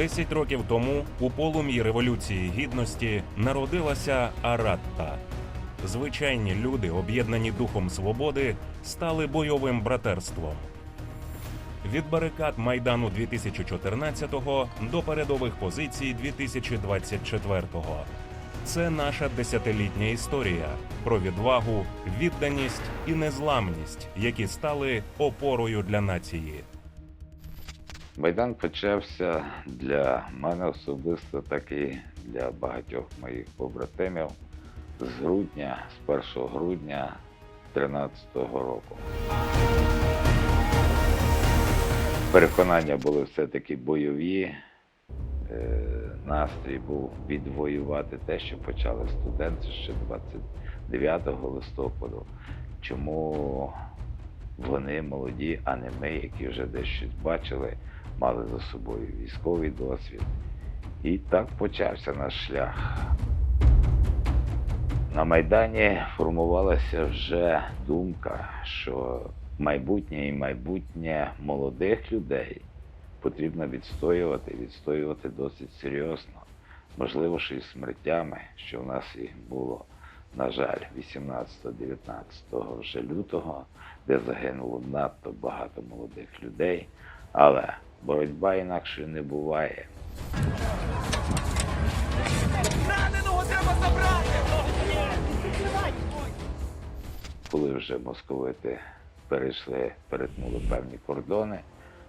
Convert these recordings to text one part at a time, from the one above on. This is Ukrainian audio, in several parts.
Десять років тому у полум'ї Революції Гідності народилася Аратта. Звичайні люди, об'єднані духом свободи, стали бойовим братерством. Від барикад Майдану 2014-го до передових позицій 2024-го. Це наша десятилітня історія про відвагу, відданість і незламність, які стали опорою для нації. Майдан почався для мене особисто, так і для багатьох моїх побратимів з грудня, з 1 грудня 2013 року. Переконання були все-таки бойові. Е, Настрій був відвоювати те, що почали студенти ще 29 листопаду. Чому вони молоді, а не ми, які вже десь щось бачили, мали за собою військовий досвід. І так почався наш шлях. На Майдані формувалася вже думка, що майбутнє і майбутнє молодих людей потрібно відстоювати, відстоювати досить серйозно. Можливо, що і смертями, що в нас і було, на жаль, 18-19 вже лютого, де загинуло надто багато молодих людей. Але боротьба інакшої не буває. Раненого треба забрати! Коли вже московити перейшли, перетнули певні кордони,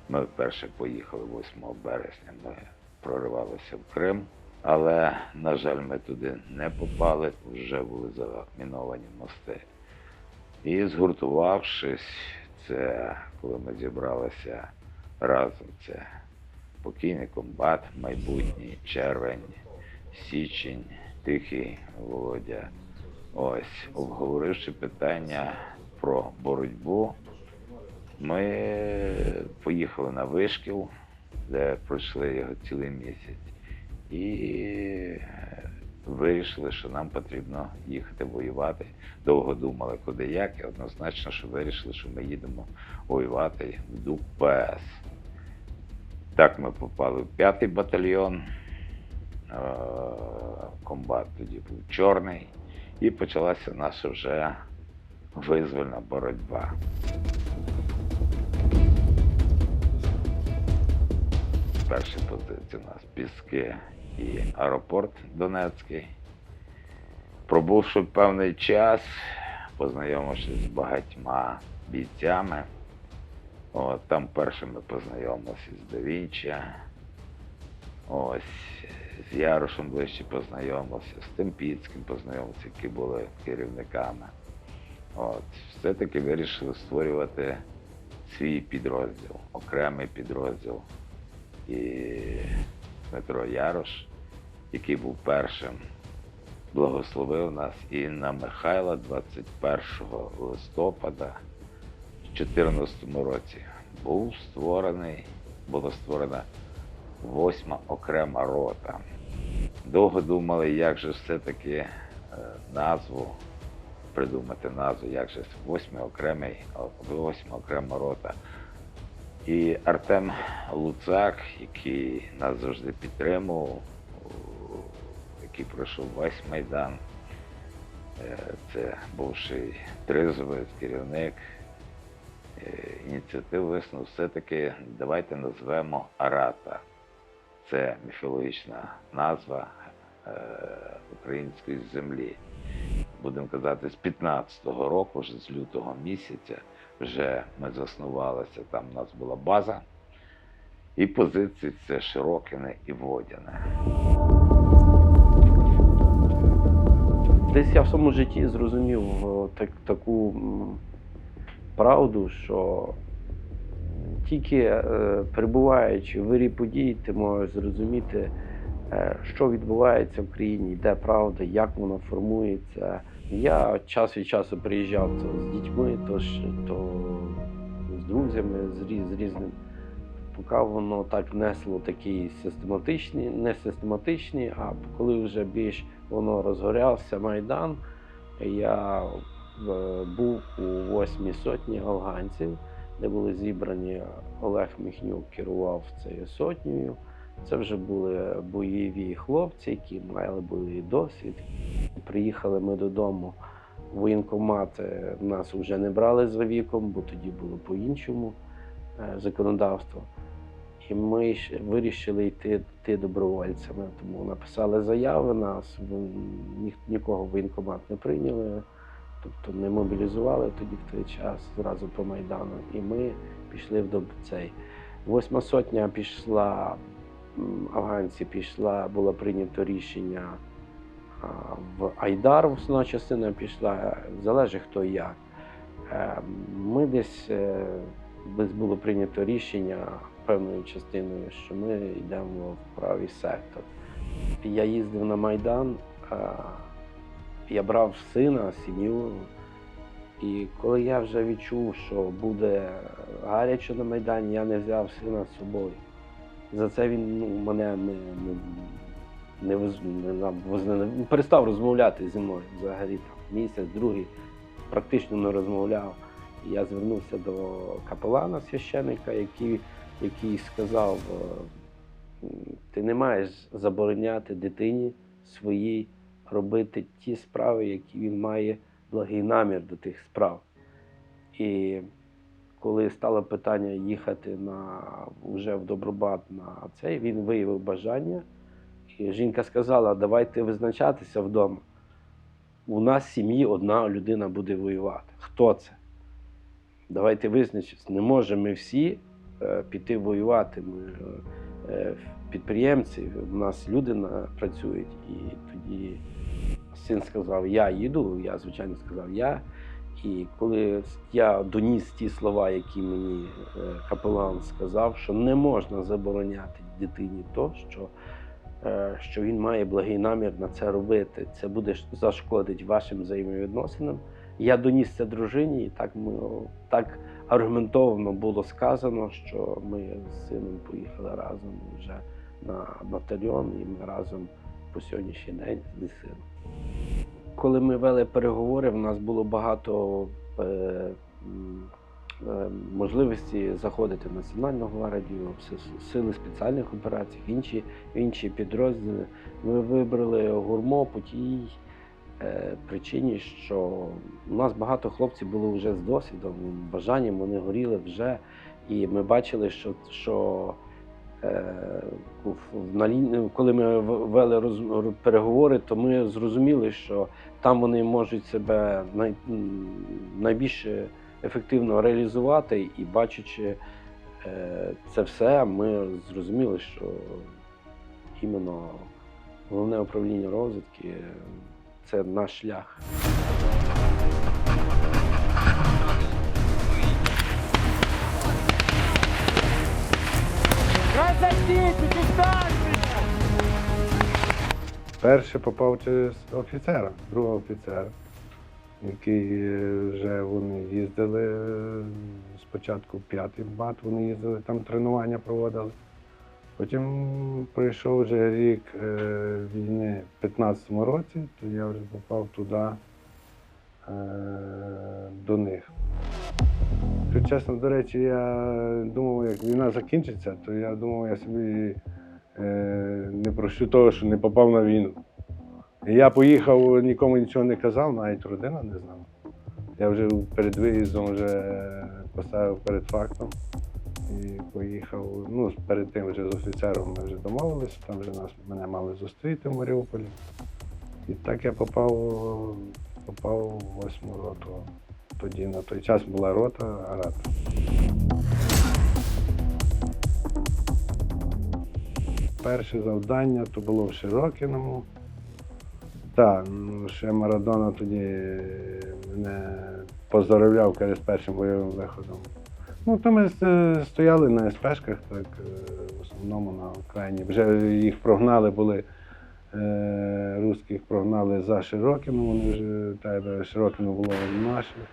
ми вперше поїхали 8 березня. Ми проривалися в Крим, але, на жаль, ми туди не попали, вже були заміновані мости. І згуртувавшись, це коли ми зібралися разом, це покійний комбат, майбутній, червень, січень, тихий Володя. Ось, обговоривши питання про боротьбу, ми поїхали на вишкіл, де пройшли його цілий місяць, і вирішили, що нам потрібно їхати воювати. Довго думали, куди як, і однозначно, що вирішили, що ми їдемо воювати в ДУК ПС. Так ми попали в п'ятий батальйон. Комбат тоді був чорний. І почалася наша вже визвольна боротьба. Перші позиції у нас Піски і аеропорт Донецький. Пробувши певний час, познайомившись з багатьма бійцями. От, там першими познайомилися з Давінча. Ось з Ярошем ближче познайомився, з Темпіцьким познайомився, які були керівниками. Все-таки вирішили створювати свій підрозділ, окремий підрозділ. І Дмитро Ярош, який був першим, благословив нас і на Михайла 21 листопада в 2014 році був створений, була створена восьма окрема рота. Довго думали, як же все-таки е, назву придумати назву, як же восьма окремий, восьма окрема рота. І Артем Луцак, який нас завжди підтримував, який пройшов весь Майдан, е, це бувший тризовець, керівник е, ініціатив висунув все-таки давайте назвемо Арата. Це міфологічна назва е, української землі. Будемо казати, з 15-го року, вже з лютого місяця, вже ми заснувалися, там у нас була база. І позиції це Широкине і Водяне. Десь я в своєму житті зрозумів е, так, таку правду, що тільки е, перебуваючи в вирі подій, ти можеш зрозуміти, е, що відбувається в країні, де правда, як вона формується. Я час від часу приїжджав то з дітьми, то, то з друзями, з, різ- з різним. Поки воно так несло такі систематичні, не систематичні, а коли вже більш воно розгорявся Майдан, я е, був у восьмій сотні афганців, де були зібрані Олег Міхнюк керував цією сотнею. Це вже були бойові хлопці, які мали бойовий досвід. Приїхали ми додому воєнкомат. Нас вже не брали за віком, бо тоді було по-іншому е, законодавство. І ми вирішили йти, йти добровольцями. Тому написали заяви, нас ні, нікого в воєнкомат не прийняли, тобто не мобілізували тоді в той час, зразу по Майдану. І ми пішли в цей. Восьма сотня пішла, афганці пішла, було прийнято рішення в Айдар, основна частина пішла, залежить хто як. Е, Ми десь, е, десь було прийнято рішення певною частиною, що ми йдемо в правий сектор. Я їздив на Майдан, я брав сина, сім'ю. І коли я вже відчув, що буде гаряче на Майдані, я не взяв сина з собою. За це він ну, мене не, не, не, не, перестав розмовляти зі мною взагалі там, місяць, другий, практично не розмовляв. Я звернувся до капелана священика, який, який сказав: е, ти не маєш забороняти дитині своїй робити ті справи, які він має благий намір до тих справ. І коли стало питання їхати на, вже в Добробат на цей, він виявив бажання. І жінка сказала: давайте визначатися вдома. У нас в сім'ї одна людина буде воювати. Хто це? Давайте визначитися. Не можемо ми всі е, піти воювати. Ми е, підприємці, у нас люди працюють. І тоді син сказав, я їду, я, звичайно, сказав я. І коли я доніс ті слова, які мені е, капелан сказав, що не можна забороняти дитині то, що, е, що він має благий намір на це робити, це буде зашкодить вашим взаємовідносинам. Я доніс це дружині, і так ми так аргументовано було сказано, що ми з сином поїхали разом вже на батальйон, і ми разом по сьогоднішній день зі сином. Коли ми вели переговори, в нас було багато е, е, можливості заходити в Національну гвардію, в сили спеціальних операцій, інші, інші підрозділи. Ми вибрали гурмо по тій е, причині, що у нас багато хлопців було вже з досвідом, бажанням, вони горіли вже. І ми бачили, що, що коли ми вели роз- переговори, то ми зрозуміли, що там вони можуть себе най, найбільш ефективно реалізувати, і бачачи е, це все, ми зрозуміли, що іменно головне управління розвідки е, це наш шлях. Перше попав через офіцера, другого офіцера, який е, вже вони їздили спочатку п'ятий бат, вони їздили, там тренування проводили. Потім пройшов вже рік е, війни в 15-му році, то я вже попав туди е, до них. То, чесно, до речі, я думав, як війна закінчиться, то я думав, я собі е, не прощу того, що не попав на війну. І я поїхав, нікому нічого не казав, навіть родина не знала. Я вже перед виїздом вже поставив перед фактом і поїхав. Ну, перед тим вже з офіцером ми вже домовилися, там вже нас, мене мали зустріти в Маріуполі. І так я попав, попав в восьму роту. Тоді на той час була рота Арат. Перше завдання то було в Широкіному. Так, ну ще Марадона тоді мене поздоровляв каже, з першим бойовим виходом. Ну, то ми стояли на СПшках, так, е, в основному на Україні. Вже їх прогнали були, русських прогнали за Широкіном, вони вже тебе Широкіно було наших,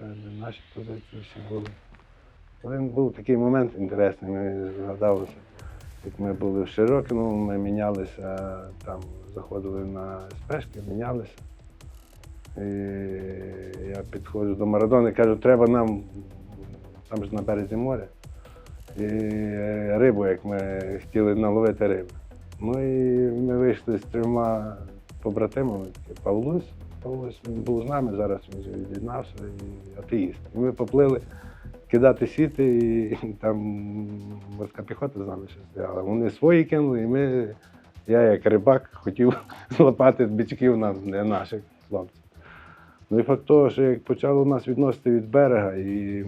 е, наші позиції всі були. Один був такий момент інтересний, ми згадалося. Як ми були в Широкіному, ми мінялися, там заходили на спешки, мінялися. І я підходжу до Марадони, кажу, треба нам, там ж на березі моря, і е, рибу, як ми хотіли наловити рибу. Ну ми вийшли з трьома побратимами. такі, Павлусь. Він був з нами, зараз він від'єднався і атеїст. І ми поплили кидати сіти, і там морська піхота з нами ще стояла. Вони свої кинули, і ми, я як рибак хотів злопати бичків на для наших хлопців. Ну і факт того, що як почало нас відносити від берега, і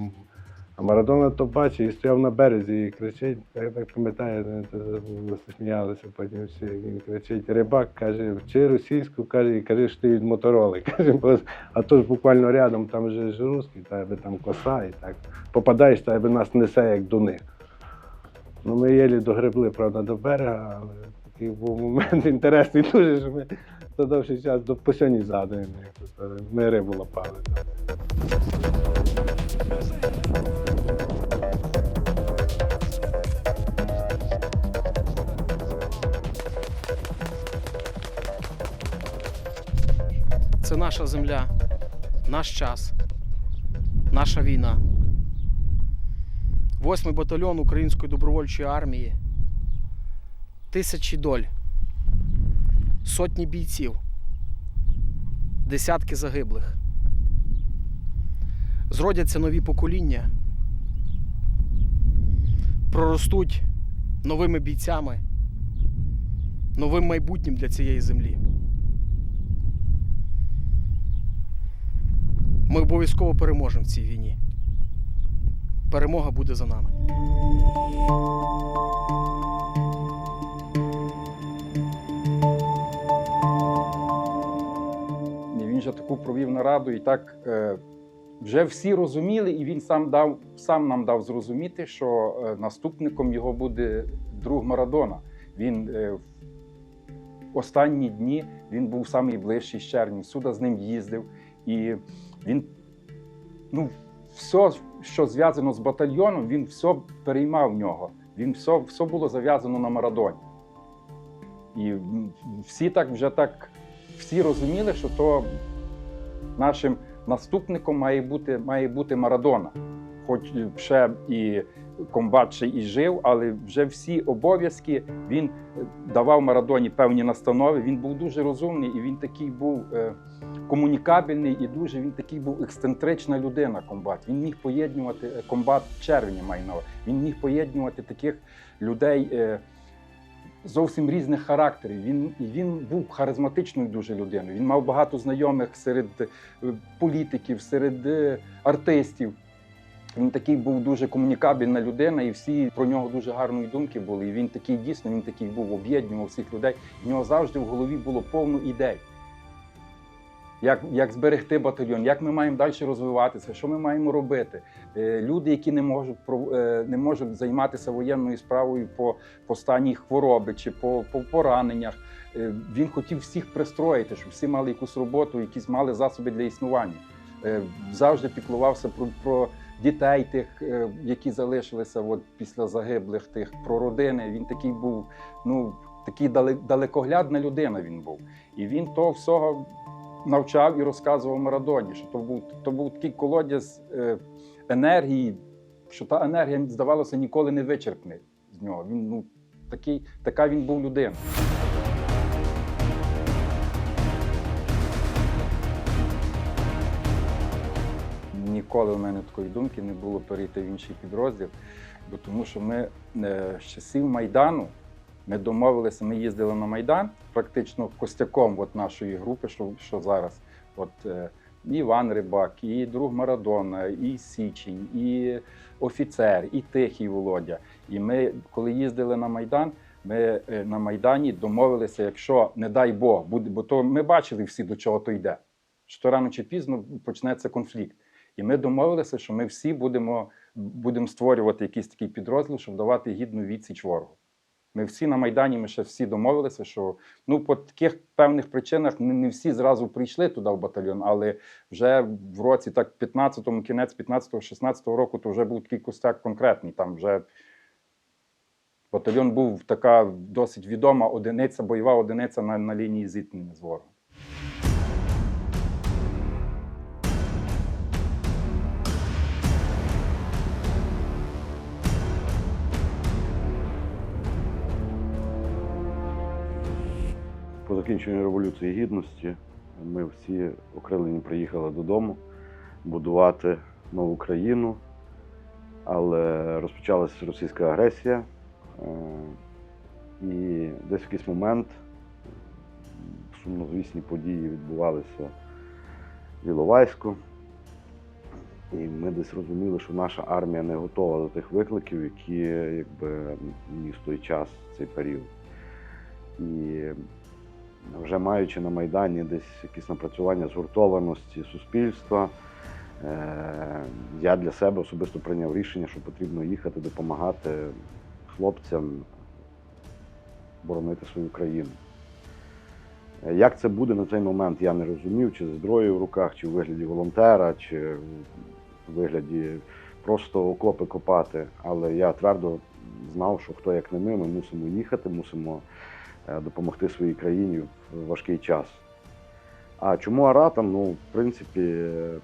а Марадона то бачить і стояв на березі і кричить, я так пам'ятаю, ми то засміялися потім всі. Він кричить, рибак, каже, вчи російську, каже, і кажи, що ти від мотороли. Каже, а то ж буквально рядом, там же ж русський, тебе там коса, і так попадаєш, тебе нас несе як до них. Ну, ми єлі догребли, правда, до берега, але такий був момент інтересний дуже, що ми за довший час до сьогодні згадуємо, ми рибу лопали. Наша земля, наш час, наша війна. Восьмий батальйон Української добровольчої армії. Тисячі доль, сотні бійців, десятки загиблих. Зродяться нові покоління, проростуть новими бійцями, новим майбутнім для цієї землі. Ми обов'язково переможемо в цій війні. Перемога буде за нами. Він же таку провів нараду, і так е, вже всі розуміли, і він сам дав сам нам дав зрозуміти, що е, наступником його буде друг Марадона. Він е, в останні дні він був самий ближчий з Чернів, сюди з ним їздив. І він, ну, все, що зв'язано з батальйоном, він все переймав в нього. Він все, все було зав'язано на Марадоні. І всі так вже так всі розуміли, що то нашим наступником має бути, має бути Марадона. Хоч ще і комбат ще і жив, але вже всі обов'язки він е, давав Марадоні певні настанови. Він був дуже розумний і він такий був е, комунікабельний і дуже він такий був ексцентрична людина. Комбат. Він міг поєднувати е, комбат червня має на. Він міг поєднувати таких людей. Зовсім різних характерів. Він, він був харизматичною дуже людиною. Він мав багато знайомих серед політиків, серед артистів. Він такий був дуже комунікабельна людина, і всі про нього дуже гарної думки були. І він такий дійсно, він такий був, об'єднував всіх людей. В нього завжди в голові було повно ідей. Як, як зберегти батальйон, як ми маємо далі розвиватися, що ми маємо робити. Е, Люди, які не можуть е, не можуть займатися воєнною справою по, по стані хвороби чи по, по пораненнях. Е, Він хотів всіх пристроїти, щоб всі мали якусь роботу, якісь мали засоби для існування. Е, Завжди піклувався про, про дітей тих, е, які залишилися от, після загиблих тих, про родини. Він такий був, ну, такий далекоглядна людина він був. І він того всього навчав і розказував Марадоні, що то був, то був такий колодязь е, енергії, що та енергія, здавалося, ніколи не вичерпне з нього. Він, ну, такий, така він був людина. Ніколи в мене такої думки не було перейти в інший підрозділ, бо тому що ми е, з часів Майдану ми домовилися, ми їздили на Майдан практично костяком от нашої групи, що, що зараз. От, е, і Іван Рибак, і друг Марадона, і Січень, і офіцер, і Тихий Володя. І ми, коли їздили на Майдан, ми е, на Майдані домовилися, якщо, не дай Бог, буде, бо то ми бачили всі, до чого то йде. Що рано чи пізно почнеться конфлікт. І ми домовилися, що ми всі будемо, будемо створювати якийсь такий підрозділ, щоб давати гідну відсіч ворогу. Ми всі на Майдані, ми ще всі домовилися, що ну, по таких певних причинах не, всі зразу прийшли туди в батальйон, але вже в році, так, 15-му, кінець 15-16 року, то вже був такий костяк конкретний. Там вже батальйон був така досить відома одиниця, бойова одиниця на, на лінії зіткнення з ворогом. Закінчення Революції Гідності ми всі окрилені приїхали додому будувати нову країну, але розпочалася російська агресія. Е, І десь в якийсь момент сумнозвісні події відбувалися в Іловайську. І ми десь розуміли, що наша армія не готова до тих викликів, які якби, ніс той час, цей період. І вже маючи на Майдані десь якісь напрацювання згуртованості суспільства, е, я для себе особисто прийняв рішення, що потрібно їхати допомагати хлопцям боронити свою країну. Е, Як це буде на той момент, я не розумів, чи з зброєю в руках, чи в вигляді волонтера, чи в вигляді просто окопи копати. Але я твердо знав, що хто як не ми, ми мусимо їхати, мусимо допомогти своїй країні в важкий час. А чому Аратам? Ну, в принципі, е,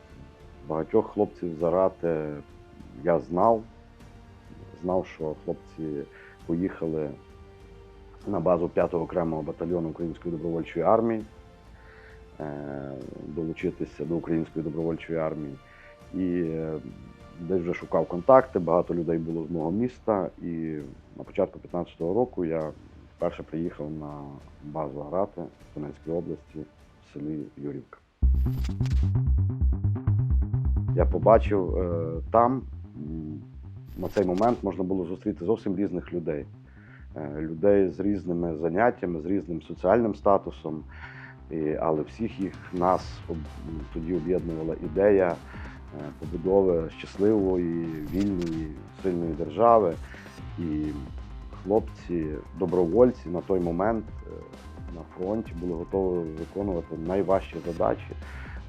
багатьох хлопців з Арати я знав. Знав, що хлопці поїхали на базу 5-го окремого батальйону Української добровольчої армії, е, долучитися до Української добровольчої армії. І е, десь вже шукав контакти, багато людей було з мого міста. І на початку 15-го року я вперше приїхав на базу Арати в Донецькій області в селі Юрівка. Я побачив е, там, на цей момент можна було зустріти зовсім різних людей. Е, людей з різними заняттями, з різним соціальним статусом. Але всіх їх нас тоді об'єднувала ідея е, побудови щасливої, вільної, сильної держави. І хлопці, добровольці на той момент е, на фронті були готові виконувати найважчі задачі,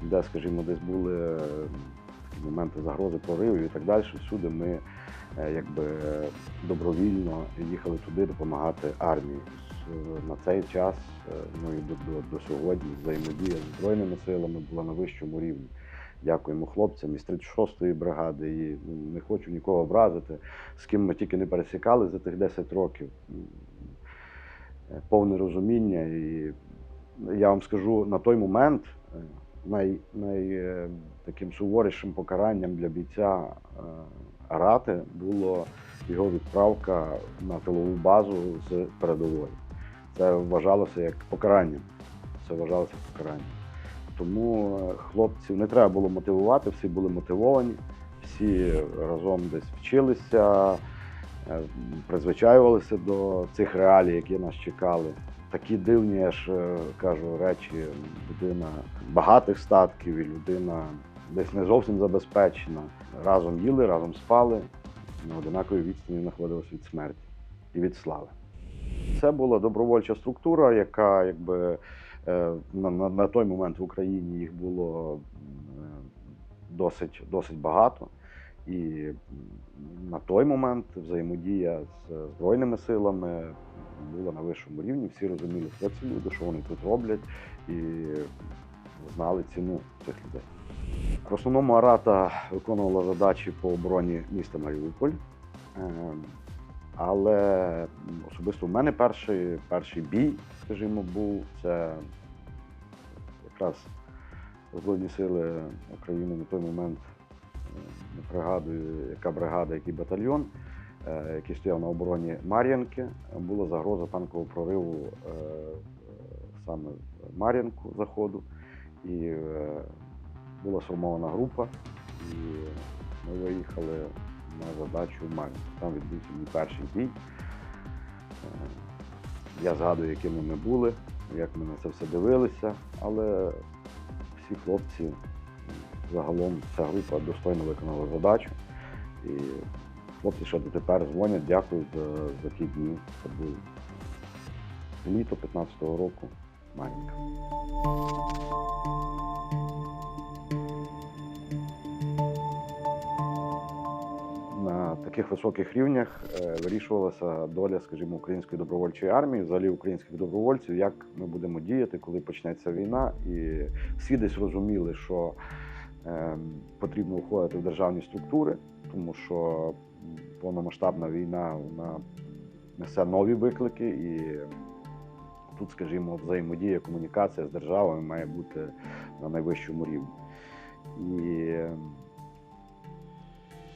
де, скажімо, десь були е, такі моменти загрози проривів і так далі. Всюди ми е, якби добровільно їхали туди допомагати армії. На цей час, ну і до, до, до сьогодні, взаємодія з Збройними силами була на вищому рівні. Дякуємо хлопцям із 36-ї бригади. І ну, не хочу нікого образити, з ким ми тільки не пересікали за тих 10 років. Е, Повне розуміння. І я вам скажу, на той момент е, най, най, е, таким суворішим покаранням для бійця Арати було його відправка на тилову базу з передової. Це вважалося як покаранням. Це вважалося покаранням. Тому е, хлопців не треба було мотивувати, всі були мотивовані, всі разом десь вчилися, е, призвичаювалися до цих реалій, які нас чекали. Такі дивні, я ж е, кажу, речі, людина багатих статків і людина десь не зовсім забезпечена. Разом їли, разом спали, на одинаковій відстані знаходилися від смерті і від слави. Це була добровольча структура, яка якби на, на, на той момент в Україні їх було е, досить, досить багато. І на той момент взаємодія з Збройними силами була на вищому рівні. Всі розуміли, хто ці люди, що вони тут роблять, і знали ціну цих людей. В основному Арата виконувала задачі по обороні міста Маріуполь. Але особисто в мене перший, перший бій, скажімо, був це якраз Збройні сили України на той момент, не пригадую, яка бригада, який батальйон, е, який стояв на обороні Мар'янки. Була загроза танкового прориву е, саме Мар'янку заходу. І е, була сформована група, і ми виїхали на задачу в Там відбувся мій перший бій. Е, Я згадую, якими ми були, як ми на це все дивилися, але всі хлопці, загалом вся група достойно виконала задачу. І хлопці ще дотепер дзвонять, дякують за, за ті дні. Це був літо 15-го року Мар'їнка. Таких високих рівнях е, вирішувалася доля, скажімо, української добровольчої армії, взагалі українських добровольців, як ми будемо діяти, коли почнеться війна. І всі десь розуміли, що е, потрібно входити в державні структури, тому що повномасштабна війна вона несе нові виклики, і тут, скажімо, взаємодія, комунікація з державами має бути на найвищому рівні. І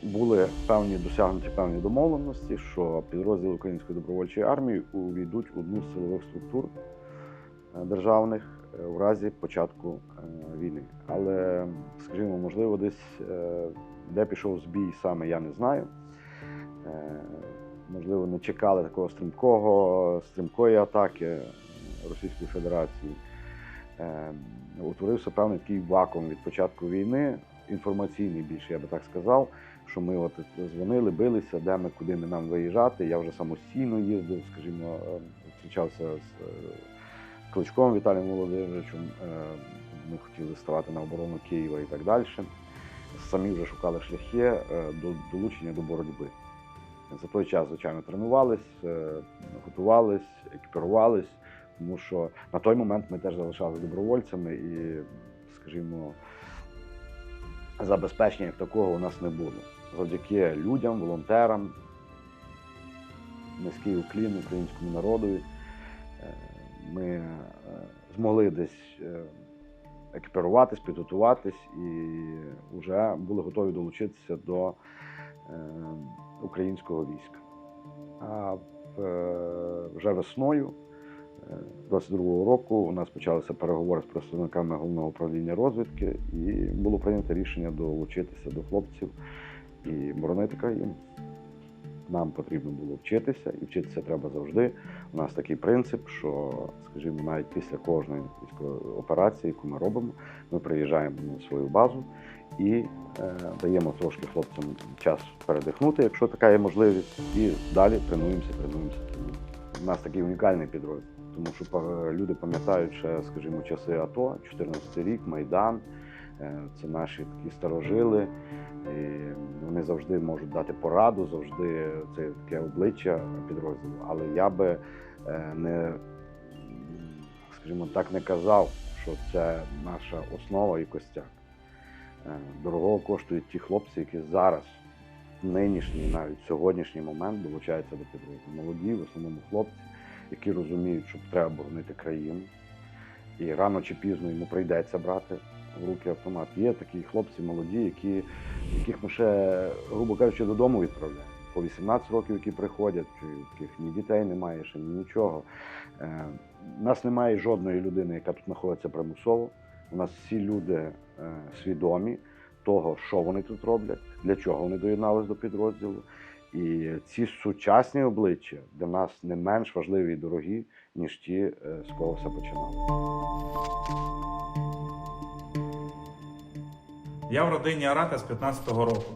були певні досягнуті певні домовленості, що підрозділи Української добровольчої армії увійдуть в одну з силових структур е, державних е, в разі початку е, війни. Але, скажімо, можливо, десь де пішов збій саме я не знаю. Можливо, не чекали такого стрімкого, стрімкої атаки Російської Федерації. Утворився певний такий вакуум від початку війни, інформаційний більше, я би так сказав, що ми от дзвонили, билися, де ми, куди ми нам виїжджати. Я вже самостійно їздив, скажімо, е, зустрічався з е, Кличком Віталієм Володимировичем. Е, Ми хотіли ставати на оборону Києва і так далі. Самі вже шукали шляхи до долучення до боротьби. За той час, звичайно, тренувались, готувались, екіпірувались, тому що на той момент ми теж залишалися добровольцями і, скажімо, забезпечення як такого у нас не було. Завдяки людям, волонтерам, низький уклін українському народові, е, ми е, змогли десь е, екіпіруватись, підготуватись і вже були готові долучитися до українського війська. А вже весною 22-го року у нас почалися переговори з представниками головного управління розвідки, і було прийнято рішення долучитися до хлопців і боронити країну. Нам потрібно було вчитися, і вчитися треба завжди. У нас такий принцип, що, скажімо, навіть після кожної операції, яку ми робимо, ми приїжджаємо на свою базу і е, даємо трошки хлопцям час передихнути, якщо така є можливість, і далі тренуємося, тренуємося, тренуємося. У нас такий унікальний підрозділ, тому що па- люди пам'ятають ще, скажімо, часи АТО, 14 рік, Майдан. Е, Це наші такі старожили. І вони завжди можуть дати пораду, завжди це таке обличчя підрозділу. Але я би е, не, скажімо так, не казав, що це наша основа і костяк. Е, Дорого коштують ті хлопці, які зараз, нинішній, навіть сьогоднішній момент, долучаються до підрозділу. Молоді, в основному хлопці, які розуміють, що треба боронити країну. І рано чи пізно йому прийдеться брати в руки автомат. Є такі хлопці молоді, які, яких ми ще, грубо кажучи, додому відправляємо. По 18 років, які приходять, яких ні дітей немає, ще ні нічого. Е, У нас немає жодної людини, яка тут знаходиться примусово. У нас всі люди е, свідомі того, що вони тут роблять, для чого вони доєдналися до підрозділу. І ці сучасні обличчя для нас не менш важливі і дорогі, ніж ті, е, з кого все починало. Я в родині Арата з 15-го року,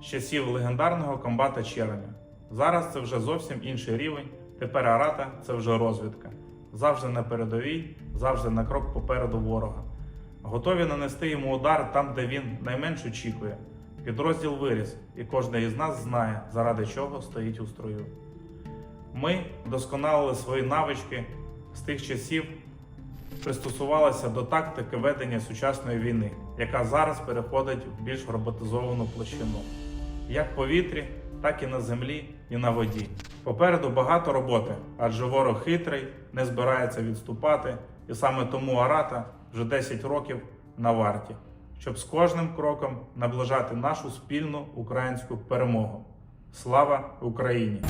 з часів легендарного комбата Череня. Зараз це вже зовсім інший рівень. Тепер Арата це вже розвідка. Завжди на передовій, завжди на крок попереду ворога. Готові нанести йому удар там, де він найменш очікує. Підрозділ виріс, і кожен із нас знає, заради чого стоїть у строю. Ми вдосконалили свої навички з тих часів, пристосувалися до тактики ведення сучасної війни, яка зараз переходить в більш роботизовану площину, як в повітрі, так і на землі і на воді. Попереду багато роботи, адже ворог хитрий, не збирається відступати, і саме тому Арата вже 10 років на варті, щоб з кожним кроком наближати нашу спільну українську перемогу. Слава Україні!